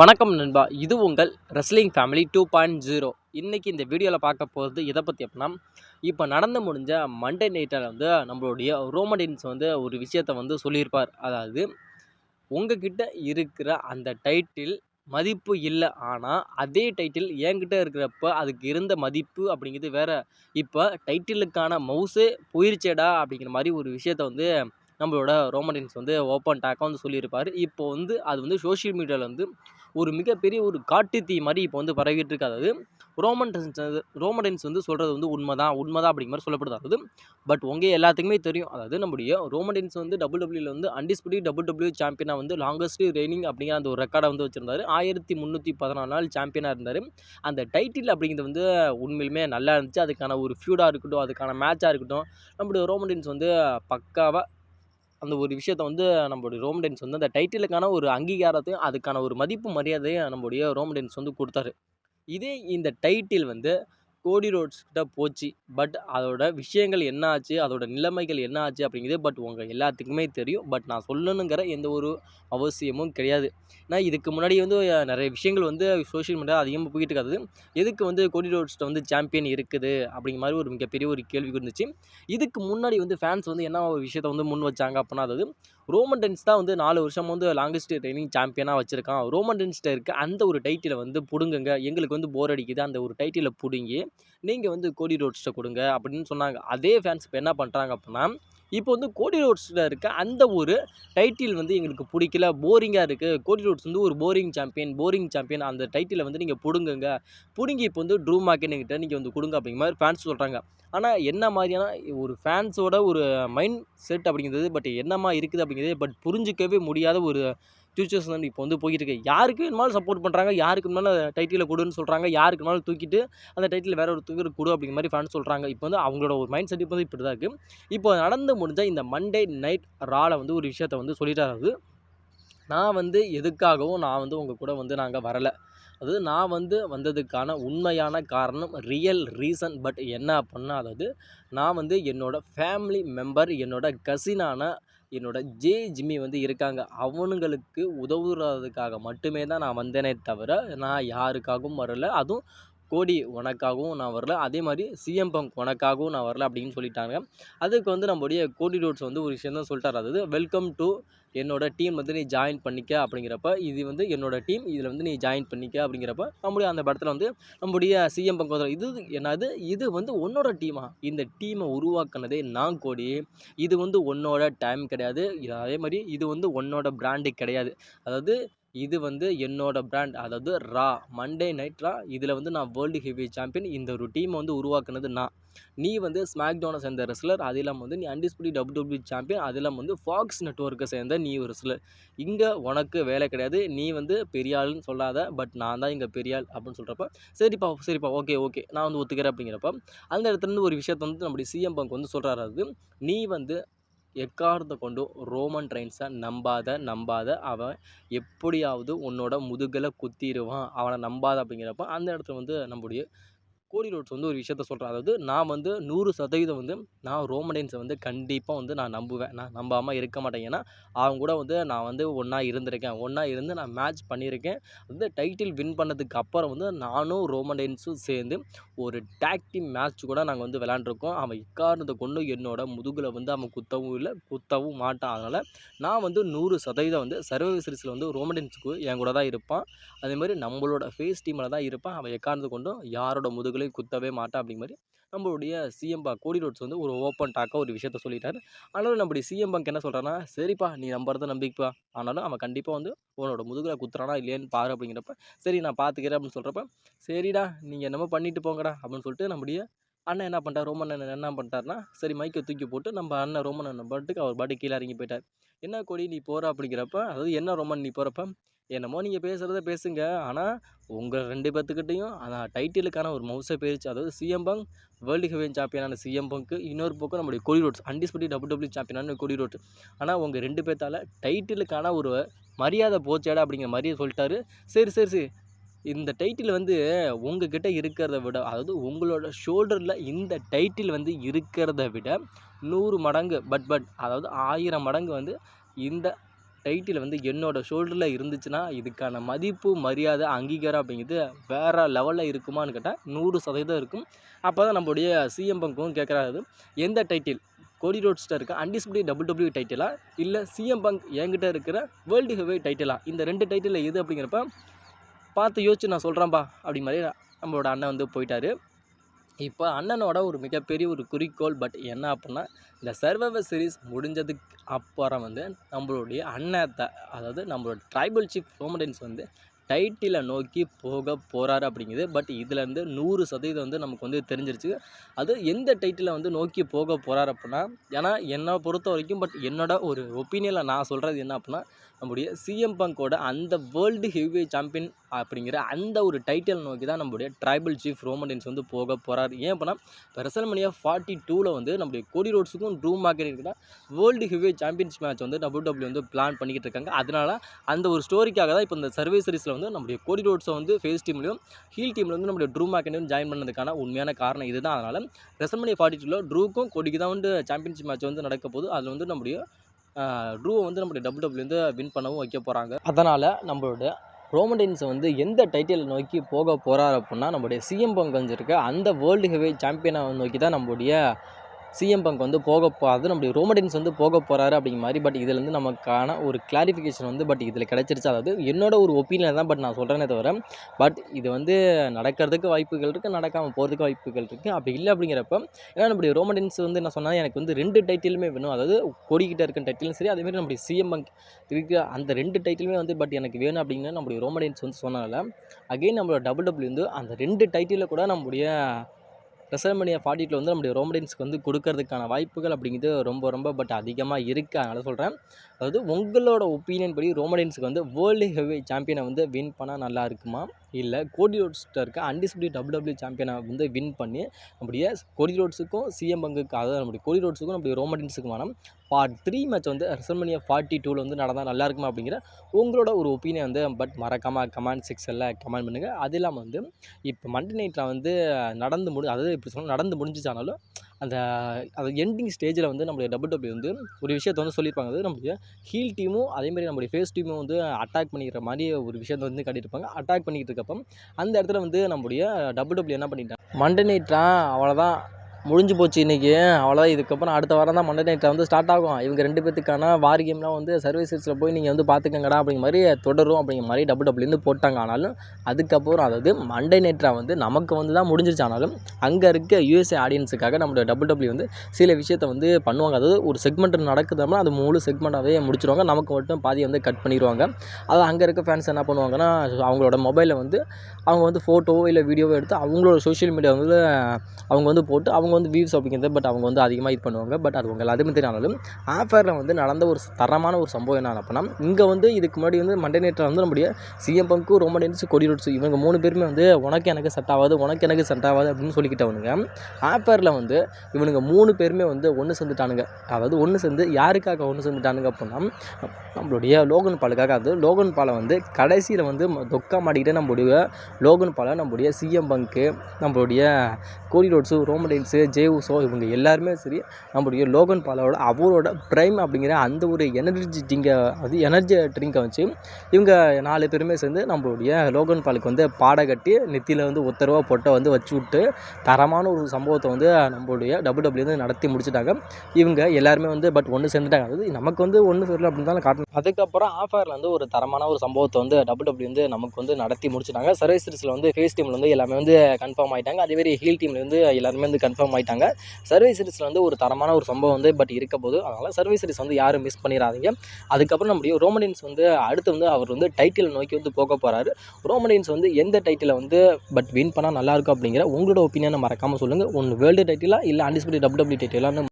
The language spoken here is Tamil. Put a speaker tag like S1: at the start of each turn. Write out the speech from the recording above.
S1: வணக்கம் நண்பா இது உங்கள் wrestling family two point zero இன்றைக்கி இந்த வீடியோவில் பார்க்க போகிறது இதை பற்றி அப்படின்னா இப்போ நடந்து முடிஞ்ச மண்டே நைட்டில் வந்து நம்மளுடைய ரோமடின்ஸ் வந்து ஒரு விஷயத்தை வந்து சொல்லியிருப்பார். அதாவது உங்ககிட்ட இருக்கிற அந்த டைட்டில் மதிப்பு இல்லை ஆனால் அதே டைட்டில் என்கிட்ட இருக்கிறப்ப அதுக்கு இருந்த மதிப்பு அப்படிங்கிறது வேறு. இப்போ டைட்டிலுக்கான மவுஸே போயிருச்சேடா அப்படிங்கிற மாதிரி ஒரு விஷயத்த வந்து நம்மளோட ரோமடின்ஸ் வந்து ஓப்பன் டாக்காக வந்து சொல்லியிருப்பார். இப்போ வந்து அது வந்து சோஷியல் மீடியாவில் வந்து ஒரு மிகப்பெரிய ஒரு காட்டு தீ மாதிரி இப்போ வந்து பரவிட்டு இருக்கு. அதாவது ரோமன் ரோமடன்ஸ் வந்து சொல்கிறது வந்து உண்மைதான். உண்மைதான் அப்படிங்கிற மாதிரி சொல்லப்படுது. அதாவது பட் உங்கள் எல்லாத்துக்குமே தெரியும். அதாவது நம்முடைய ரோமடன்ஸ் வந்து டபுள் டபிள்யூல வந்து அன்டிஸ்பியூட்டி டபுள் டபிள்யூ சாம்பியனாக வந்து லாங்கஸ்ட் ரெய்னிங் அப்படிங்கிற அந்த ஒரு ரெக்கார்டை வந்து வச்சிருந்தாரு. ஆயிரத்தி முந்நூற்றி பதினாலு நாள் சாம்பியனாக இருந்தார். அந்த டைட்டில் அப்படிங்கிறது வந்து உண்மையிலுமே நல்லா இருந்துச்சு. அதுக்கான ஒரு ஃபியூடாக இருக்கட்டும் அதுக்கான மேட்சாக இருக்கட்டும் நம்முடைய ரோமடன்ஸ் வந்து பக்காவாக அந்த ஒரு விஷயத்த வந்து நம்மளுடைய ரோமடென்ஸ் வந்து அந்த டைட்டிலுக்கான ஒரு அங்கீகாரத்தையும் அதுக்கான ஒரு மதிப்பு மரியாதையும் நம்மளுடைய ரோமடென்ஸ் வந்து கொடுத்தாரு. இதே இந்த டைட்டில் வந்து கோடி ரோட்ஸ்கிட்ட போச்சு. பட் அதோட விஷயங்கள் என்ன ஆச்சு? அதோட நிலைமைகள் என்ன ஆச்சு அப்படிங்கிறது பட் உங்கள் எல்லாத்துக்குமே தெரியும். பட் நான் சொல்லணுங்கிற எந்த ஒரு அவசியமும் கிடையாது. நான் இதுக்கு முன்னாடி வந்து நிறைய விஷயங்கள் வந்து சோஷியல் மீடியா அதிகமாக போயிட்டு இருக்காது. எதுக்கு வந்து கோடி ரோட்ஸ்ட்ட வந்து சாம்பியன் இருக்குது? அப்படிங்கிற மாதிரி ஒரு மிகப்பெரிய ஒரு கேள்வி இருந்துச்சு. இதுக்கு முன்னாடி வந்து ஃபேன்ஸ் வந்து என்ன ஒரு விஷயத்த வந்து முன் வச்சாங்க அப்படின்னா அதாவது ரோமன் டென்ஸ் தான் வந்து நாலு வருஷம் வந்து லாங்கஸ்ட் ட்ரைனிங் சாம்பியனாக வச்சுருக்கான். ரோமன் டென்ஸ்ட்டை இருக்க அந்த ஒரு டைட்டிலை வந்து பிடுங்குங்க. எங்களுக்கு வந்து போர் அடிக்குது. அந்த ஒரு டைட்டிலை பிடுங்கி நீங்கள் வந்து கோடி ரோட்ஸ்ட்டை கொடுங்க அப்படின்னு சொன்னாங்க. அதே ஃபேன்ஸ் இப்போ என்ன பண்ணுறாங்க அப்படின்னா இப்போ வந்து கோடி ரோட்ஸில் இருக்க அந்த ஒரு டைட்டில் வந்து எங்களுக்கு பிடிக்கல. போரிங்காக இருக்குது கோடி ரோட்ஸ் வந்து ஒரு போரிங் சாம்பியன் போரிங் சாம்பியன் அந்த டைட்டிலை வந்து நீங்கள் பிடுங்குங்க. பிடுங்கி இப்போ வந்து ட்ரூ மார்க்கெட்டுக்கிட்ட நீங்கள் வந்து கொடுங்க அப்படிங்கிற மாதிரி ஃபேன்ஸ் சொல்கிறாங்க ஆனால் என்ன மாதிரியான ஒரு ஃபேன்ஸோட ஒரு மைண்ட் செட் அப்படிங்கிறது பட் என்னமா இருக்குது அப்படிங்கிறது பட் புரிஞ்சிக்கவே முடியாத ஒரு ஃபியூச்சர்ஸ் வந்து இப்போ வந்து போய்கிட்டு இருக்கு யாருக்கு வேணுமாலும் சப்போர்ட் பண்ணுறாங்க யாருக்கு வேணாலும் டைட்டிலை கொடுன்னு சொல்கிறாங்க யாருக்கு வேணாலும் தூக்கிட்டு அந்த டைட்டில் வேறு ஒரு தூக்கிட்டு கொடு அப்படிங்கிற மாதிரி ஃபேன்ஸ் சொல்கிறாங்க இப்போ வந்து அவங்களோட ஒரு மைண்ட் செட் இப்போ வந்து இப்படி தான் இருக்குது இப்போ நடந்து முடிஞ்ச இந்த மண்டே நைட் ராலை வந்து ஒரு விஷயத்த வந்து சொல்லிட்டாரு நான் வந்து எதுக்காகவும் நான் வந்து உங்கள் கூட வந்து நாங்கள் வரலை. அதாவது நான் வந்து வந்ததுக்கான உண்மையான காரணம் ரியல் ரீசன் பட் என்ன அப்படின்னா அதாவது நான் வந்து என்னோடய ஃபேமிலி மெம்பர் என்னோட கசினான என்னோட ஜே ஜிம்மி வந்து இருக்காங்க. அவனுங்களுக்கு உதவுறதுக்காக மட்டுமே தான் நான் வந்தேனே தவிர நான் யாருக்காகவும் வரல. அதுவும் கோடி உனக்காகவும் நான் வரல. அதே மாதிரி சிஎம் பங்க் உனக்காகவும் நான் வரல அப்படின்னு சொல்லிட்டாங்க. அதுக்கு வந்து நம்முடைய கோடி ரோட்ஸ் வந்து ஒரு விஷயம் தான் சொல்லிட்டார். அதாவது வெல்கம் டு என்னோட டீம் வந்து நீ ஜாயின் பண்ணிக்க அப்படிங்கிறப்ப இது வந்து என்னோட டீம் இதில் வந்து நீ ஜாயின் பண்ணிக்க அப்படிங்கிறப்ப நம்முடைய அந்த படத்தில் வந்து நம்முடைய சிஎம் பங்க் இது என்னது? இது வந்து உன்னோட டீமா இந்த டீமை உருவாக்குனதே நான் கோடி. இது வந்து உன்னோட டைம் கிடையாது. அதே மாதிரி இது வந்து உன்னோட பிராண்டு கிடையாது. அதாவது இது வந்து என்னோடய பிராண்ட் அதாவது ரா மண்டே நைட் ரா இதில் வந்து நான் வேர்ல்டு ஹெவி சாம்பியன் இந்த ஒரு டீமை வந்து உருவாக்குனது நான். நீ வந்து ஸ்மாக்டோனை சேர்ந்த ரெஸ்லர் அது இல்லாமல் வந்து நீ அண்டிஸ்பியூட்டி டபுள் டபிள்யூ சாம்பியன் அது இல்லாமல் வந்து ஃபாக்ஸ் நெட்ஒர்க்கை சேர்ந்த நீ ஒரு ரெஸ்லர் இங்கே உனக்கு வேலை கிடையாது. நீ வந்து பெரிய ஆளுன்னு சொல்லாத பட் நான் தான் இங்கே பெரிய ஆள் அப்படின்னு சொல்கிறப்ப சரிப்பா சரிப்பா ஓகே ஓகே நான் வந்து ஒத்துக்கிறேன் அப்படிங்கிறப்ப அந்த இடத்துல இருந்து ஒரு விஷயத்தை வந்து நம்முடைய சிஎம் பங்க் வந்து சொல்கிறாரு அது நீ வந்து எக்காரணத்தை கொண்டும் ரோமன் ட்ரெயின்ஸை நம்பாத நம்பாத அவன் எப்படியாவது உன்னோட முதுகில் குத்திடுவான். அவனை நம்பாத அப்படிங்கிறப்ப அந்த இடத்துல வந்து நம்முடைய கோடி ரோட்ஸ் வந்து ஒரு விஷயத்த சொல்கிறேன் அதாவது நான் வந்து நூறு சதவீதம் வந்து நான் ரோமடைன்ஸை வந்து கண்டிப்பாக வந்து நான் நம்புவேன். நான் நம்பாமல் இருக்க மாட்டேன். ஏன்னா அவங்க கூட வந்து நான் வந்து ஒன்றா இருந்திருக்கேன். ஒன்றா இருந்து நான் மேட்ச் பண்ணியிருக்கேன். வந்து டைட்டில் வின் பண்ணதுக்கு அப்புறம் வந்து நானும் ரோமடைன்ஸும் சேர்ந்து ஒரு டேக் டீம் மேட்ச் கூட நாங்கள் வந்து விளாண்டுருக்கோம் அவன் இக்காரணத்தை கொண்டு என்னோட முதுகில் வந்து அவன் குத்தவும் இல்லை குத்தவும் மாட்டான். அதனால் நான் வந்து நூறு சதவீதம் வந்து சர்வே சீரிஸில் வந்து ரோமடைன்ஸுக்கு என் கூட தான் இருப்பான். அதேமாதிரி நம்மளோட ஃபேஸ் டீமில் தான் இருப்பான். அவன் எக்காரணத்தை கொண்டும் யாரோட முதுகுலையும் குத்தவே மாட்டான் அப்படிங்கிற மாதிரி நம்மளுடைய சிஎம் பா கோடி ரோட்ஸ் வந்து ஒரு ஓப்பன் டாக்காக ஒரு விஷயத்த சொல்லிட்டாரு. ஆனாலும் நம்முடைய சிஎம் பங்க் என்ன சொல்கிறான்னா சரிப்பா நீ நம்புறத நம்பிக்கைப்பா. ஆனாலும் அவன் கண்டிப்பாக வந்து உன்னோட முதுகில் குத்துறானா இல்லையான்னு பாரு அப்படிங்கிறப்ப சரி நான் பார்த்துக்கிறேன் அப்படின்னு சொல்கிறப்ப சரிடா நீங்கள் என்னமோ பண்ணிட்டு போங்கடா அப்படின்னு சொல்லிட்டு நம்முடைய அண்ணன் என்ன பண்ணிட்டார் ரோமன் அண்ணன் என்ன பண்ணிட்டாருன்னா சரி மைக்கை தூக்கி போட்டு நம்ம அண்ணன் ரோமன் அண்ணன் பாட்டுக்கு அவர் பாட்டு கீழே இறங்கி போயிட்டார். என்ன கொடி நீ போகிற அப்படிங்கிறப்ப அதாவது என்ன ரோமன் நீ போகிறப்ப என்னமோ நீங்கள் பேசுகிறத பேசுங்க. ஆனால் உங்கள் ரெண்டு பேர்த்துக்கிட்டையும் ஆனால் டைட்டிலுக்கான ஒரு மவுசை போயிடுச்சு அதாவது சிஎம் பங்க் வேர்ல்டு ஹெவியன் சாம்பியனான சிஎம் பங்க்கு இன்னொரு பக்கம் நம்முடைய கொடி ரோட்ஸ் அண்டிஸ்பட்டி டபுள் டபுள்யூ சாம்பியனான கொடி ரோட் ஆனால் உங்கள் ரெண்டு பேர்த்தால டைட்டிலுக்கான ஒரு மரியாதை போச்சேடா அப்படிங்கிற மாதிரியே சொல்லிட்டாரு. சரி சரி சரி. இந்த டைட்டில் வந்து உங்ககிட்ட இருக்கிறத விட அதாவது உங்களோட ஷோல்டரில் இந்த டைட்டில் வந்து இருக்கிறத விட நூறு மடங்கு பட் பட் அதாவது ஆயிரம் மடங்கு வந்து இந்த டைட்டில் வந்து என்னோடய ஷோல்டரில் இருந்துச்சுன்னா இதுக்கான மதிப்பு மரியாதை அங்கீகாரம் அப்படிங்கிறது வேறு லெவலில் இருக்குமான்னு கேட்டால் நூறு சதவீதம் இருக்கும். அப்போ தான் நம்மளுடைய சிஎம் பங்கும் கேட்குறாரு எந்த டைட்டில் கோடி ரோட்ஸ்ட்ட இருக்க அன்டிஸ்பிளே டபுள் டபிள்யூ டைட்டிலா இல்லை சிஎம் பங்க் என்கிட்ட இருக்கிற வேர்ல்டு ஹெவே டைட்டிலா இந்த ரெண்டு டைட்டிலில் எது அப்படிங்கிறப்ப பார்த்து யோசிச்சு நான் சொல்கிறேன்ப்பா அப்படி மாதிரி நம்மளோட அண்ணன் வந்து போயிட்டாரு. இப்போ அண்ணனோட ஒரு மிகப்பெரிய ஒரு குறிக்கோள் பட் என்ன அப்படின்னா இந்த சர்வைவர் சீரிஸ் முடிஞ்சதுக்கு அப்புறம் வந்து நம்மளுடைய அண்ணத்தை அதாவது நம்மளோட ட்ரைபல் சீஃப் ரோமடன்ஸ் வந்து டைட்டிலை நோக்கி போக போகிறாரு அப்படிங்குது. பட் இதுலேருந்து நூறு சதவீதம் வந்து நமக்கு வந்து தெரிஞ்சிருச்சு. அது எந்த டைட்டிலை வந்து நோக்கி போக போகிறாரு அப்படின்னா ஏன்னா என்னை பொறுத்த வரைக்கும் பட் என்னோட ஒரு ஒப்பீனியனில் நான் சொல்கிறது என்ன அப்படின்னா நம்முடைய சிஎம் பங்கோட அந்த வேர்ல்டு ஹெவி சாம்பியன் அப்படிங்கிற அந்த ஒரு டைட்டில் நோக்கி தான் நம்முடைய ட்ரைபல் சீஃப் ரோமன்ஸ் வந்து போக போகிறாரு ஏன் அப்படின்னா இப்போ ரெசல்மனியா ஃபார்ட்டி டூவில் வந்து நம்முடைய கோடி ரோட்ஸுக்கும் ட்ரூ மார்க்கெட் வேர்ல்டு ஹெவி சாம்பியன்ஸ் மேட்ச் வந்து டபுள் டபிள்யூ வந்து பிளான் பண்ணிக்கிட்டு இருக்காங்க. அதனால அந்த ஒரு ஸ்டோரிக்காக தான் இப்போ இந்த சர்வீஸ் சீரிஸில் வந்து நம்முடைய கோடி ரோட்ஸை வந்து ஃபேஸ் டீம்லையும் ஹீல் டீமில் வந்து நம்முடைய ட்ரூ மேக்கனையும் ஜாயின் பண்ணதுக்கான உண்மையான காரணம் இதுதான். அதனால் ரெசமனி ஃபார்ட்டி டூவில் ட்ரூக்கும் கோடிக்கு தான் வந்து சாம்பியன்ஷிப் மேட்ச் வந்து நடக்க போகுது. அதில் வந்து நம்முடைய ட்ரூவை வந்து நம்முடைய டபுள் டபுள்யூ வந்து வின் பண்ணவும் வைக்க போகிறாங்க அதனால் நம்மளோட ரோமன்டைன்ஸை வந்து எந்த டைட்டில் நோக்கி போக போகிறார் அப்படின்னா நம்முடைய சிஎம் பங்க் அந்த வேர்ல்டு ஹெவி சாம்பியனை நோக்கி தான் நம்முடைய சிஎம் பங்க் வந்து போக போ அது நம்முடைய ரோமடின்ஸ் வந்து போக போகிறாரு அப்படிங்கிற மாதிரி பட் இதுலேருந்து நமக்கான ஒரு கிளாரிஃபிகேஷன் வந்து பட் இதில் கிடச்சிருச்சு. அதாவது என்னோட ஒரு ஒப்பீனியன் தான் பட் நான் சொல்கிறேனே தவிர பட் இது வந்து நடக்கிறதுக்கு வாய்ப்புகள் இருக்குது நடக்காமல் போகிறதுக்கு வாய்ப்புகள் இருக்குது அப்படி இல்லை அப்படிங்கிறப்ப ஏன்னா நம்முடைய ரோமடின்ஸ் வந்து என்ன சொன்னால் எனக்கு வந்து ரெண்டு டைட்டிலுமே வேணும். அதாவது கோடிக்கிட்ட இருக்க டைட்டிலும் சரி அதேமாதிரி நம்முடைய சிஎம் பங்க் இருக்க அந்த ரெண்டு டைட்டிலுமே வந்து பட் எனக்கு வேணும் அப்படின்னு நம்முடைய ரோமடின்ஸ் வந்து சொன்னால அகெயின் நம்மளோட டபுள் டபுள்யூ வந்து அந்த ரெண்டு டைட்டிலில் கூட நம்முடைய ரெசல்மனியா ஃபார்ட்டியில் வந்து நம்முடைய ரோமடின்ஸ்க்கு வந்து கொடுக்கறதுக்கான வாய்ப்புகள் அப்படிங்கிறது ரொம்ப ரொம்ப பட் அதிகமாக இருக்குது அதனால் சொல்கிறேன் அதாவது உங்களோட ஒப்பீனியன் படி ரோமடின்ஸுக்கு வந்து வேர்ல்டு ஹெவி சாம்பியனை வந்து வின் பண்ணால் நல்லா இருக்குமா? இல்லை கோடி ரோட்ஸ்ட்ட இருக்க அன்டிஸ்பியூட் டபுள் டபுள்யூ சாம்பியனை வந்து வின் பண்ணி நம்முடைய கோடி ரோட்ஸுக்கும் சிஎம் பங்குக்கு அதாவது நம்முடைய கோடி ரோட்ஸுக்கும் நம்முடைய ரோமடின்ஸுக்குமான பார்ட் த்ரீ மேட்ச் வந்து ரெசல்மனியா ஃபார்ட்டி டூவில் வந்து நடந்தால் நல்லா இருக்குமா அப்படிங்கிற உங்களோட ஒரு ஒப்பீனியன் வந்து பட் மறக்காமல் கமெண்ட் செக்ஷனில் கமெண்ட் பண்ணுங்கள் அது இல்லாமல் வந்து இப்போ மண்டே நைட்டில் வந்து நடந்து முடி அதாவது இப்படி சொன்னால் நடந்து முடிஞ்சிச்சானாலும் அந்த அது எண்டிங் ஸ்டேஜில் வந்து நம்மளுடைய டபுள் டபிள்யூ வந்து ஒரு விஷயத்தை வந்து சொல்லியிருப்பாங்க அது நம்மளுடைய ஹீல் டீமும் அதேமாதிரி நம்மளுடைய ஃபேஸ் டீமும் வந்து அட்டாக் பண்ணிக்கிற மாதிரி ஒரு விஷயத்தை வந்து காட்டியிருப்பாங்க. அட்டாக் பண்ணிக்கிட்டு இருக்கப்போ அந்த இடத்துல வந்து நம்மளுடைய டபுள் டபிள்யூ என்ன பண்ணிட்டாங்க? மண்டே நைட்ரா அவ்வளோதான் முடிஞ்சு போச்சு இன்றைக்கி அவ்வளோதான் இதுக்கப்புறம் அடுத்த வாரம் தான் மண்டே நைட்டில் வந்து ஸ்டார்ட் ஆகும். இவங்க ரெண்டு பேத்துக்கான வார் கேம்லாம் வந்து சர்வீசஸில் போய் நீங்கள் வந்து பார்த்துக்கங்கடா அப்படிங்கிற மாதிரி தொடரும் அப்படிங்கிற மாதிரி டபுள் டபுள்லேருந்து போட்டாங்க. ஆனாலும் அதுக்கப்புறம் அதாவது மண்டே நைட்டில் வந்து நமக்கு வந்து தான் முடிஞ்சிருச்சு. ஆனாலும் அங்கே இருக்க யூஎஸ்ஏ ஆடியன்ஸுக்காக நம்மளோட டபுள் டபுள்யூ வந்து சில விஷயத்தை வந்து பண்ணுவாங்க. அதாவது ஒரு செக்மெண்ட் நடக்குதுன்னா அது முழு செக்மெண்ட்டாகவே முடிச்சிருவாங்க. நமக்கு மட்டும் பாதி வந்து கட் பண்ணிடுவாங்க அது அங்கே இருக்க ஃபேன்ஸ் என்ன பண்ணுவாங்கன்னா அவங்களோட மொபைலில் வந்து அவங்க வந்து ஃபோட்டோவோ இல்லை வீடியோவோ எடுத்து அவங்களோட சோஷியல் மீடியா வந்து அவங்க வந்து போட்டு அவங்க அவங்க வந்து வியூஸ் அப்படிங்கிறது பட் அவங்க வந்து அதிகமாக இது பண்ணுவாங்க. பட் அது உங்கள் எல்லாத்துக்குமே தெரியாலும் ஆஃபரில் வந்து நடந்த ஒரு தரமான ஒரு சம்பவம் என்ன அப்படின்னா இங்கே வந்து இதுக்கு முன்னாடி வந்து மண்டே நேற்றில் வந்து நம்முடைய சிஎம் பங்கு ரோமடியன்ஸ் கொடி ரோட்ஸ் இவங்க மூணு பேருமே வந்து உனக்கு எனக்கு செட் ஆகாது உனக்கு எனக்கு செட் ஆகாது அப்படின்னு சொல்லிக்கிட்டவனுங்க. ஆஃபரில் வந்து இவனுங்க மூணு பேருமே வந்து ஒன்று சேர்ந்துட்டானுங்க அதாவது ஒன்று சேர்ந்து யாருக்காக ஒன்று சேர்ந்துட்டானுங்க அப்படின்னா நம்மளுடைய லோகன் பாலுக்காக அது லோகன் பாலை வந்து கடைசியில் வந்து தொக்கா மாட்டிக்கிட்டே நம்மளுடைய லோகன் பாலை நம்மளுடைய சிஎம் பங்கு நம்மளுடைய கோடி ரோட்ஸு ரோமடைன்ஸு ஜே உசோ இவங்க எல்லாருமே சரி நம்முடைய லோகன் பாலோட அவரோட ப்ரைம் அப்படிங்கிற அந்த ஒரு எனர்ஜி ட்ரிங்கை அது எனர்ஜி ட்ரிங்கை வச்சு இவங்க நாலு பேருமே சேர்ந்து நம்மளுடைய லோகன் பாலுக்கு வந்து பாடை கட்டி நெத்தியில் வந்து உத்தரவாக பொட்டை வந்து வச்சு விட்டு தரமான ஒரு சம்பவத்தை வந்து நம்மளுடைய டபுள் டபுள்யூ வந்து நடத்தி முடிச்சுட்டாங்க. இவங்க எல்லாருமே வந்து பட் ஒன்று சேர்ந்துட்டாங்க. அதாவது நமக்கு வந்து ஒன்று சேரல அப்படின்னு தான் காட்டணும் அதுக்கப்புறம் ஆஃபரில் வந்து ஒரு தரமான ஒரு சம்பவத்தை வந்து டபுள் டபுள்யூ வந்து நமக்கு வந்து நடத்தி முடிச்சுட்டாங்க. சர்வீஸ் வந்து ஃபேஸ் டீமில் வந்து எல்லாமே வந்து கன்ஃபார்ம் ஆகிட்டாங்க அதேமாதிரி ஹீல் டீமில் வந்து எல்லாருமே வந்து கன்ஃபார்ம் ஆகிட்டாங்க சர்வீஸ் சீரிஸில் வந்து ஒரு தரமான ஒரு சம்பவம் வந்து பட் இருக்க போது அதனால் சர்வீஸ் சீரிஸ் வந்து யாரும் மிஸ் பண்ணிடாதீங்க அதுக்கப்புறம் நம்முடைய ரோமனின்ஸ் வந்து அடுத்து வந்து அவர் வந்து டைட்டில் நோக்கி வந்து போக போகிறாரு ரோமனின்ஸ் வந்து எந்த டைட்டிலை வந்து பட் வின் பண்ணால் நல்லாயிருக்கும் அப்படிங்கிற உங்களோட ஒப்பீனியனை மறக்காமல் சொல்லுங்கள் ஒன்று வேர்ல்டு டைட்டிலாக இல்லை அண்டிஸ்பியூட் டபுள் டபிள்யூ டைட்டிலான்னு